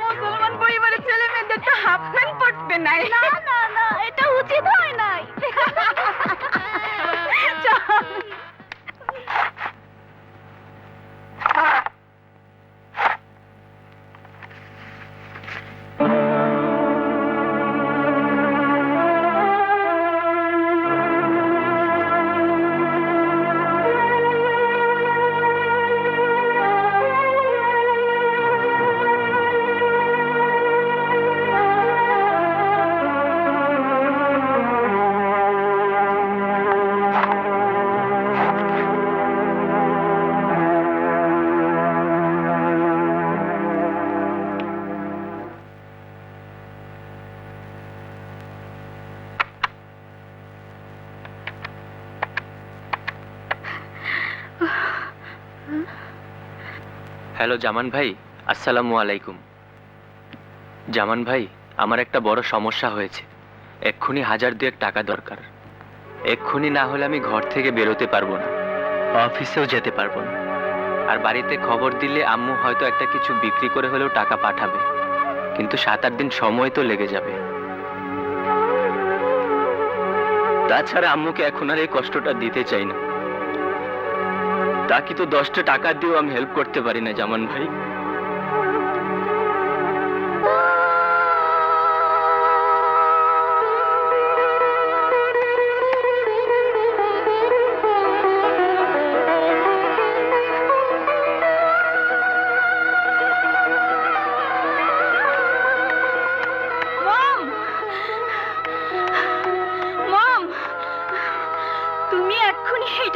মুসলমান পরিবারের ছেলে মেয়েদের তো হাফ প্যান্ট পড়তে নাই। না হ্যালো জামান ভাই, আসসালামু আলাইকুম। জামান ভাই, আমার একটা বড় সমস্যা হয়েছে। এক্ষুনি হাজার দুয়েক টাকা দরকার। এক্ষুনি না হলে আমি ঘর থেকে বেরোতে পারব না, অফিসেও যেতে পারব না। আর বাড়িতে খবর দিলে আম্মু হয়তো একটা কিছু বিক্রি করে হলেও টাকা পাঠাবে। কিন্তু সাত আট দিন সময় তো লেগে যাবে। তাছাড়া আম্মুকে এখন আর এই কষ্টটা দিতে চাই না। তা কি তো দশটা টাকা দিয়েও আমি হেল্প করতে পারি না জামান ভাই।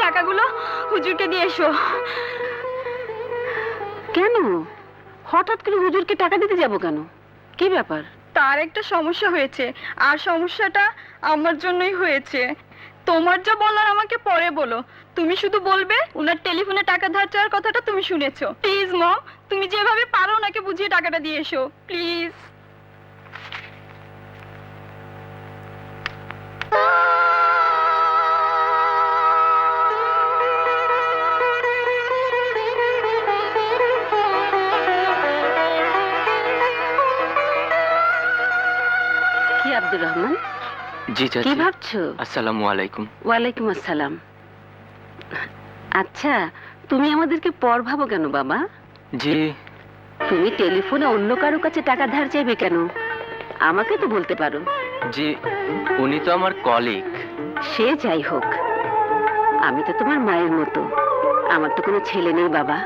টাকাগুলো হুজুরকে দিয়ে এসো। কেন? হঠাৎ করে হুজুরকে টাকা দিতে যাব কেন? কি ব্যাপার? তার একটা সমস্যা হয়েছে আর সমস্যাটা আমার জন্যই হয়েছে। তোমার যা বলার আমাকে পরে বলো। তুমি শুধু বলবে ওনার টেলিফোনে টাকা ধার চাওয়ার কথাটা তুমি শুনেছো। প্লিজ মম তুমি যেভাবে পারো ওনাকে বুঝিয়ে টাকাটা দিয়ে এসো। প্লিজ। আব্দুর রহমান। জি কি ভাবছ? আসসালামু আলাইকুম। ওয়ালাইকুম আসসালাম। আচ্ছা তুমি আমাদেরকে পর ভাবো কেন বাবা? জি। তুমি টেলিফোনে অন্য কারও কাছে টাকা ধার চাইবে কেন? আমাকে তো বলতে পারো। জি উনি তো আমার কলিগ সে যাই হোক আমি তো তোমার মায়ের মতো। আমার তো কোনো ছেলে নেই বাবা।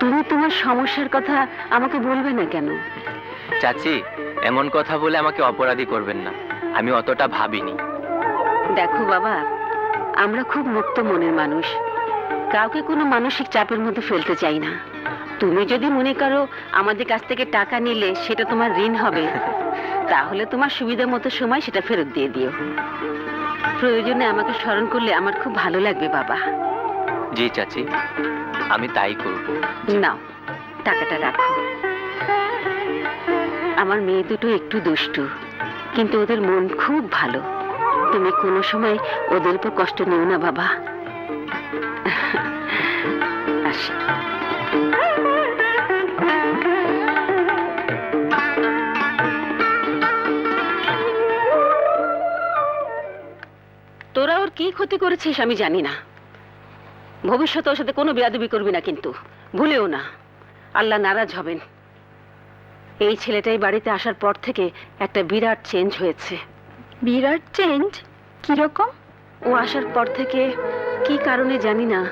তুমি তোমার সমস্যার কথা আমাকে বলবে না কেন? চাচি এমন কথা বলে আমাকে অপরাধী করবেন না। আমি অতটা ভাবিনি। দেখো বাবা আমরা খুব মুক্ত মনের মানুষ। কাউকে কোনো মানসিক চাপের মধ্যে ফেলতে চাই না। তুমি যদি মনে করো আমাদের কাছ থেকে টাকা নিলে সেটা তোমার ঋণ হবে তাহলে তোমার সুবিধা মতো সময় সেটা ফেরত দিয়ে দিও। প্রয়োজনে আমাকে স্মরণ করলে আমার খুব ভালো লাগবে বাবা। জি চাচি আমি তাই করব। নাও টাকাটা রাখো। আমার মেয়ে দুটো একটু দুষ্টু কিন্তু ওদের মন খুব ভালো। তুমি কোনো সময় ওদের উপর কষ্ট নিও না বাবা। আসি। তোরা ওর কি ক্ষতি করেছিস আমি জানি না। ভবিষ্যতে ওর সাথে কোনো বেয়াদবি করবি না কিন্তু। ভুলেও না। আল্লাহ নারাজ হবেন। এই ছেলেটাই বাড়িতে আসার পর থেকে একটা বিরাট চেঞ্জ হয়েছে। বিরাট চেঞ্জ কীরকম? ও আসার পর থেকে কি কারণে জানি না।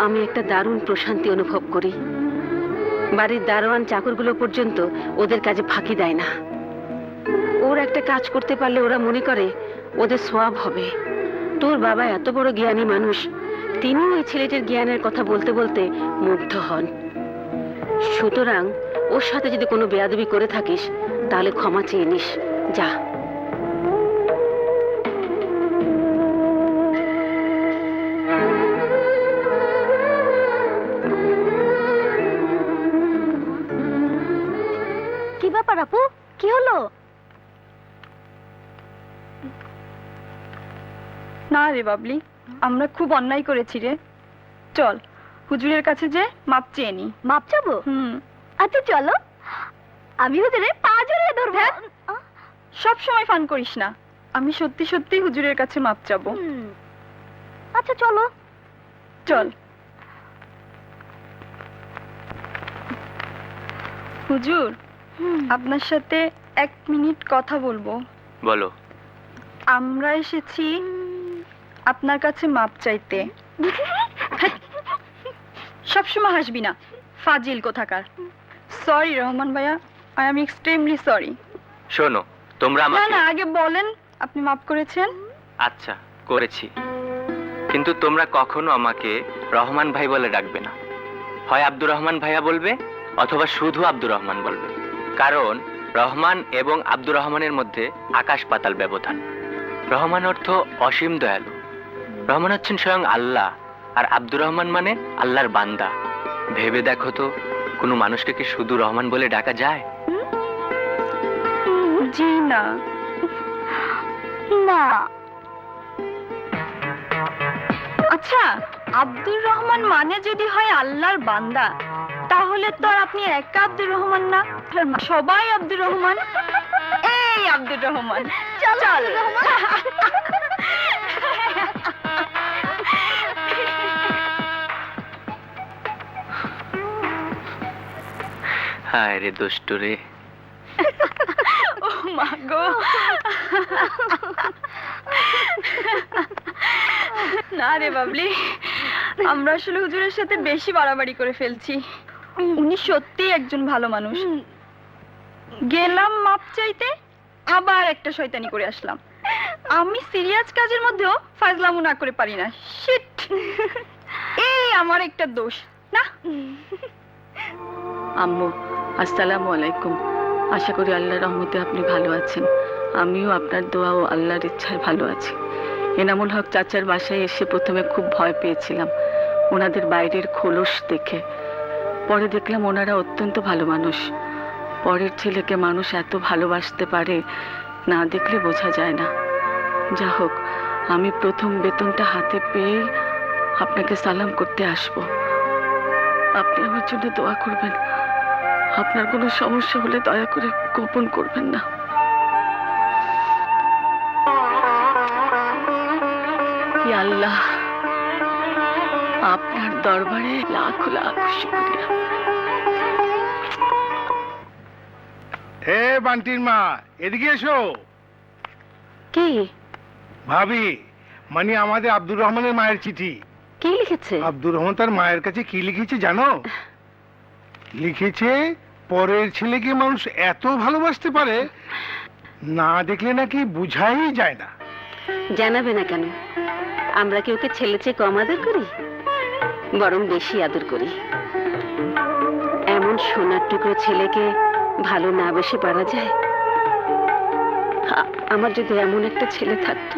আমি একটা দারুণ প্রশান্তি অনুভব করি। বাড়ির দারোয়ান চাকরগুলো পর্যন্ত ওদের কাজে ফাঁকি দেয় না। ওর একটা কাজ করতে পারলে ওরা মনে করে ওদের সোয়াব হবে। তোর বাবা এত বড় জ্ঞানী মানুষ তিনি ওই ছেলেটির জ্ঞানের কথা বলতে বলতে মুগ্ধ হন। সুতরাং ওর সাথে যদি কোনো বেয়াদবি করে থাকিস তাহলে ক্ষমা চেয়ে নিস। যা। কি ব্যাপার আপু? কি হলো? না রে বাবলি আমরা খুব অন্যায় করেছি রে। চল হুজুরের কাছে যে মাপ চেয়ে নি। মাপ চাবো? হুম। আচ্ছা চলো। আমি হুজুরে পা জড়িয়ে ধরবো। সব সময় ফান করিস না। আমি সত্যি সত্যি হুজুরের কাছে মাপ চাবো। আচ্ছা চলো। চল। হুজুর আপনার সাথে এক মিনিট কথা বলব। বলো। আমরা এসেছি আপনার কাছে মাপ চাইতে। সবসময় হাসবি না। ফাজিল কোথাকার। সরি রহমান ভাইয়া আই এম এক্সট্রিমলি সরি শোনো তোমরা না আমাকে না আগে বলেন আপনি মাপ করেছেন? আচ্ছা করেছি। কিন্তু তোমরা কখনো আমাকে রহমান ভাই বলে ডাকবে না। হয় আব্দুর রহমান ভাইয়া বলবে অথবা শুধু আব্দুর রহমান বলবে। কারণ রহমান এবং আব্দুর রহমানের মধ্যে আকাশ পাতাল ব্যবধান। রহমান অর্থ অসীম দয়ালু। রহমান হচ্ছেন স্বয়ং আল্লাহ আর আব্দুর রহমান মানে আল্লাহর বান্দা। ভেবে দেখো তো কোনো মানুষকে কি শুধু রহমান বলে ডাকা যায়? জি না। না। আচ্ছা আব্দুর রহমান মানে যদি হয় আল্লাহর বান্দা তাহলে তো আর আপনি একা আব্দুর রহমান না। সবাই আব্দুর রহমান। এই আব্দুর রহমান চল। হায় রে দুষ্টু রে। না রে বাবলি, আমরা আসলে হুজুরের সাথে বেশি বাড়াবাড়ি করে ফেলছি। উনি সত্যি একজন ভালো মানুষ। গেলাম মাপ চাইতে, আবার একটা শয়তানি করে আসলাম। আমি সিরিয়াস কাজের মধ্যেও ফাজলামো না করে পারি না। শিট! এই আমার একটা দোষ। না? আম্মু আসসালামু আলাইকুম। আশা করি আল্লাহর রহমতে আপনি ভালো আছেন। আমিও আপনার দোয়া ও আল্লাহর ইচ্ছায় ভালো আছি। এনামুল হক চাচার বাসায় এসে প্রথমে খুব ভয় পেয়েছিলাম। ওনাদের বাইরের খোলস দেখে। পরে দেখলাম ওনারা অত্যন্ত ভালো মানুষ। পরের ছেলেকে মানুষ এত ভালোবাসতে পারে, না দেখলে বোঝা যায় না। যা হোক, আমি প্রথম বেতনটা হাতে পেয়ে আপনাকে সালাম করতে আসব। আপনি আমার জন্য দোয়া করবেন। আপনার কোনো সমস্যা হলে দয়া করে গোপন করবেন না। আল্লাহ আপনার দরবারে লাখ লাখ শুকরিয়া। এ বান্টির মা এদিকে এসো। কি? ভাবি মানে আমাদের আব্দুর রহমানের মায়ের চিঠি। কি লিখেছে? আব্দুর রহমান তার মায়ের কাছে কি লিখেছে জানো? লিখেছে পরের ছেলেকে মানুষ এত ভালোবাসতে পারে, না দেখলে নাকি বুঝাই যায় না। জানাবে না কেন? আমরা কি ওকে ছেলে চেয়ে কম আদর করি? বরং বেশি আদর করি। এমন সোনার টুকরো ছেলেকে ভালো না বেশি পারা যায়? আমার যদি এমন একটা ছেলে থাকতো?